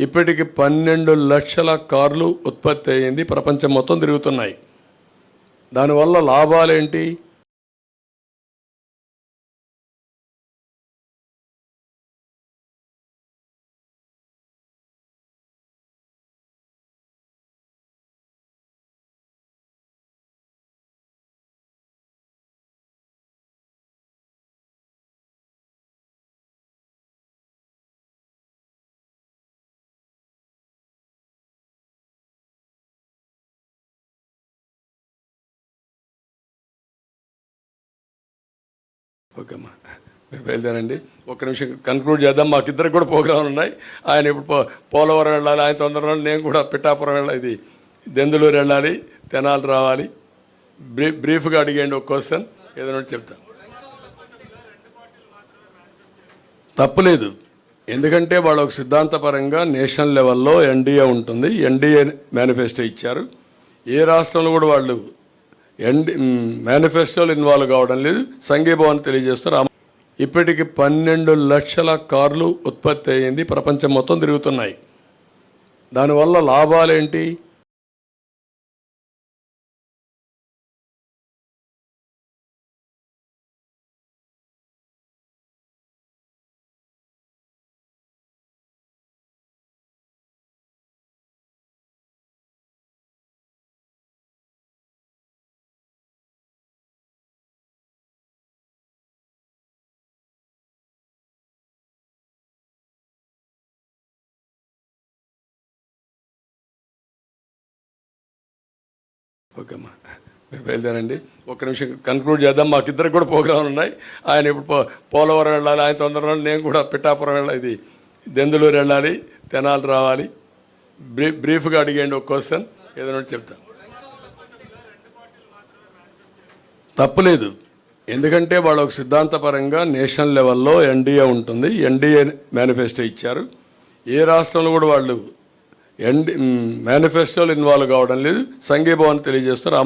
ఇప్పటికి పన్నెండు లక్షల కార్లు ఉత్పత్తి అయ్యింది. ప్రపంచం మొత్తం తిరుగుతున్నాయి. దానివల్ల లాభాలేంటి? ఓకేమ్మా. మీరు బయలుదేరండి. ఒక్క నిమిషం కన్క్లూడ్ చేద్దాం. మాకిద్దరికి కూడా ప్రోగ్రాంలు ఉన్నాయి. ఆయన ఇప్పుడు పో- పోలవరం వెళ్ళాలి. ఆయన తొందరగా నేను కూడా పిఠాపురం వెళ్ళాలి. ఇది దెందులూరు వెళ్ళాలి. తెనాలి రావాలి. బ్రీ బ్రీఫ్గా అడిగేయండి ఒక క్వశ్చన్ ఏదైనా ఒకటి చెప్తాను తప్పులేదు ఎందుకంటే వాళ్ళు ఒక సిద్ధాంతపరంగా నేషనల్ లెవెల్లో ఎన్డీఏ ఉంటుంది. ఎన్డీఏ మేనిఫెస్టో ఇచ్చారు. ఏ రాష్ట్రంలో కూడా వాళ్ళు ఎన్డి మేనిఫెస్టోలు ఇన్వాల్వ్ కావడం లేదు. సంఘీభావాన్ని తెలియజేస్తారు ఇప్పటికి పన్నెండు లక్షల కార్లు ఉత్పత్తి అయ్యింది. ప్రపంచం మొత్తం తిరుగుతున్నాయి. దానివల్ల లాభాలేంటి? ఓకేమ్మా. మీరు బయలుదేరండి. ఒక్క నిమిషం కన్క్లూడ్ చేద్దాం. మాకిద్దరికి కూడా ప్రోగ్రాంలు ఉన్నాయి. ఆయన ఇప్పుడు పో- పోలవరం వెళ్ళాలి. ఆయన తొందరగా నేను కూడా పిఠాపురం వెళ్ళాలి. ఇది దెందులూరు వెళ్ళాలి. తెనాలి రావాలి. బ్రీ బ్రీఫ్గా అడిగేయండి ఒక క్వశ్చన్ ఏదైనా ఒకటి చెప్తాను. తప్పులేదు ఎందుకంటే వాళ్ళు ఒక సిద్ధాంతపరంగా నేషనల్ లెవెల్లో ఎన్డీఏ ఉంటుంది. ఎన్డీఏ మేనిఫెస్టో ఇచ్చారు. ఏ రాష్ట్రంలో కూడా వాళ్ళు ఎండ్ మేనిఫెస్టోలు ఇన్వాల్వ్ కావడం లేదు. సంఘీభావాన్ని తెలియజేస్తారు ఆ